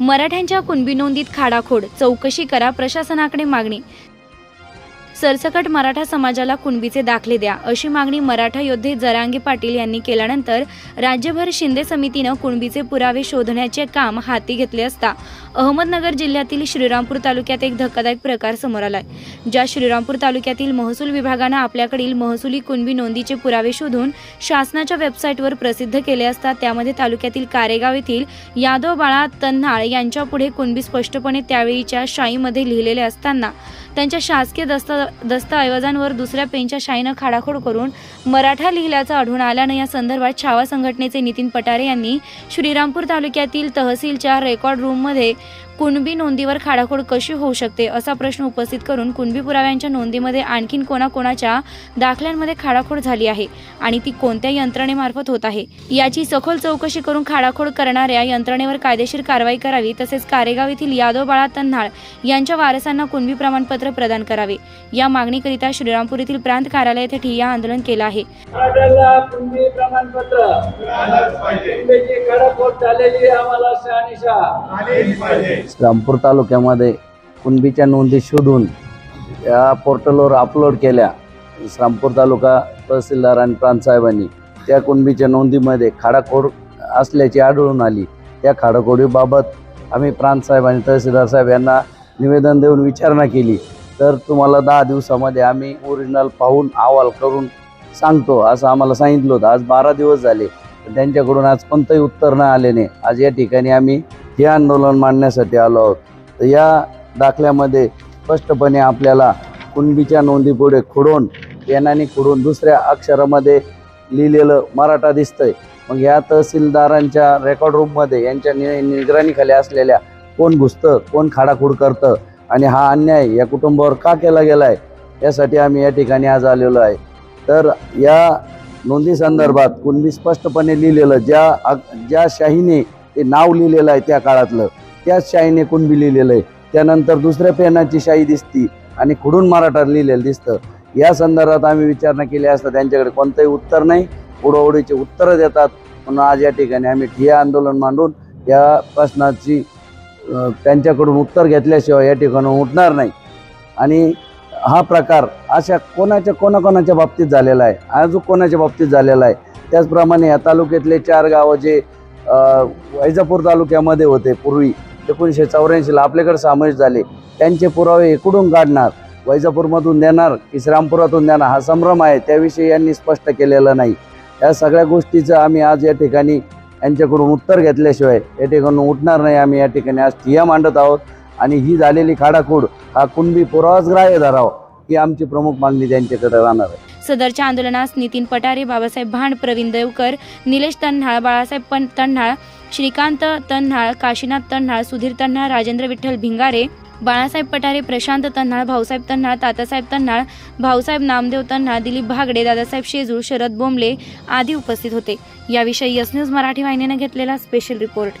मराठ्यांच्या कुणबी नोंदीत खाडाखोड. चौकशी करा प्रशासनाकडे मागणी. सरसकट मराठा समाजाला कुणबीचे दाखले द्या अशी मागणी मराठा योद्धे जरांगे पाटील यांनी केल्यानंतर राज्यभर शिंदे समितीनं कुणबीचे पुरावे शोधण्याचे काम हाती घेतले असता अहमदनगर जिल्ह्यातील श्रीरामपूर तालुक्यात एक धक्कादायक प्रकार समोर आलाय ज्या श्रीरामपूर तालुक्यातील महसूल विभागानं आपल्याकडील महसुली कुणबी नोंदीचे पुरावे शोधून शासनाच्या वेबसाईटवर प्रसिद्ध केले असता त्यामध्ये तालुक्यातील कारेगाव येथील यादव बाळा तन्हाळ यांच्यापुढे कुणबी स्पष्टपणे त्यावेळीच्या शाईमध्ये लिहिलेले असताना त्यांच्या शासकीय दस्ता दस्तऐवजांवर दुसऱ्या पेनच्या शाईनं खाडाखोड करून मराठा लिहिल्याचं आढळून आल्यानं या संदर्भात छावा संघटनेचे नितीन पटारे यांनी श्रीरामपूर तालुक्यातील तहसीलच्या रेकॉर्ड रूममध्ये कुणबी नोंदीवर खाडाखोड कशी होऊ शकते असा प्रश्न उपस्थित करून कुणबी पुराव्यांच्या नोंदीमध्ये आणखीन कोणाकोणाच्या दाखल्यांमध्ये खाडाखोड झाली आहे आणि ती कोणत्या यंत्रणेमार्फत होत आहे. याची सखोल चौकशी करून खाडाखोड करणाऱ्या यंत्रणेवर कायदेशीर कारवाई करावी तसेच कारेगाव येथील यादव बाळा तन्हाळ यांच्या वारसांना कुणबी प्रमाणपत्र प्रदान करावे. या मागणीकरिता श्रीरामपूर येथील प्रांत कार्यालय येथे ठिय्या आंदोलन केलं आहे. प्रमाणपत्र. झालेली आम्हाला रामपूर तालुक्यामध्ये कुणबीच्या नोंदी शोधून या पोर्टलवर अपलोड केल्या. रामपूर तालुका तहसीलदार आणि प्रांतसाहेबांनी त्या कुणबीच्या नोंदीमध्ये खाडाखोड असल्याची आढळून आली. त्या खाडाखोडीबाबत आम्ही प्रांतसाहेब आणि तहसीलदार साहेब यांना निवेदन देऊन विचारणा केली. तर तुम्हाला दहा दिवसामध्ये आम्ही ओरिजिनल पाहून अहवाल करून सांगतो असं आम्हाला सांगितलं होतं. आज बारा दिवस झाले. त्यांच्याकडून आज कोणतंही उत्तर न आल्याने आज या ठिकाणी आम्ही हे आंदोलन मांडण्यासाठी आलो आहोत. तर या दाखल्यामध्ये स्पष्टपणे आपल्याला कुणबीच्या नोंदीपुढे खुडून पेनाने खुडून दुसऱ्या अक्षरामध्ये लिहिलेलं मराठा दिसतंय. मग या तहसीलदारांच्या रेकॉर्ड रूममध्ये यांच्या नि निगराणीखाली असलेल्या कोण घुसतं कोण खाडाखूड करतं आणि हा अन्याय या कुटुंबावर का केला गेला आहे यासाठी आम्ही या ठिकाणी आज आलेलो आहे. तर या नोंदी संदर्भात कुणबी स्पष्टपणे लिहिलेलं ज्या ज्या शाहीने ते नाव लिहिलेलं आहे त्या काळातलं. त्याच शाईने कुणबी लिहिलेलं आहे. त्यानंतर दुसऱ्या पेनाची शाई दिसती आणि खुडून मराठा लिहिलेलं दिसतं. या संदर्भात आम्ही विचारणा केली असता त्यांच्याकडे कोणतंही उत्तर नाही. पुढोवडीचे उत्तरं देतात. म्हणून आज या ठिकाणी आम्ही ठिया आंदोलन मांडून या प्रश्नाची त्यांच्याकडून उत्तर घेतल्याशिवाय या ठिकाणी उठणार नाही. आणि हा प्रकार अशा कोणाच्या कोणाकोणाच्या बाबतीत झालेला आहे? अजून कोणाच्या बाबतीत झालेला आहे? त्याचप्रमाणे या तालुक्यातले चार गावं जे वैजापूर तालुक्यामध्ये होते. पूर्वी एकोणीसशे चौऱ्याऐंशीला आपल्याकडे सामावेश झाले. त्यांचे पुरावे इकडून काढणार. वैजापूरमधून देणार की श्रामपुरातून देणार हा संभ्रम आहे. त्याविषयी यांनी स्पष्ट केलेलं नाही. या सगळ्या गोष्टीचं आम्ही आज या ठिकाणी यांच्याकडून उत्तर घेतल्याशिवाय या ठिकाणून उठणार नाही. आम्ही या ठिकाणी आज ठिया मांडत आहोत. आणि ही झालेली खाडाखूड हा कुणबी पुरावाच ग्राह्य धरावा ही आमची प्रमुख मागणी त्यांच्याकडे राहणार आहे. सदरच्या आंदोलनास नितीन पटारे बाबासाहेब भांड प्रवीण देवकर निलेश तन्हाळ बाळासाहेब पण तन्हाळ श्रीकांत तन्हाळ काशीनाथ तन्हाळ सुधीर तन्हाळ राजेंद्र विठ्ठल भिंगारे बाळासाहेब पटारे प्रशांत तन्हाळ भाऊसाहेब तन्हाळ तातासाहेब तन्हाळ भाऊसाहेब नामदेव तन्हाळ दिलीप भागडे दादासाहेब शेजूळ शरद बोंबले आदी उपस्थित होते. याविषयी यस न्यूज मराठी वाहिनीनं घेतलेला स्पेशल रिपोर्ट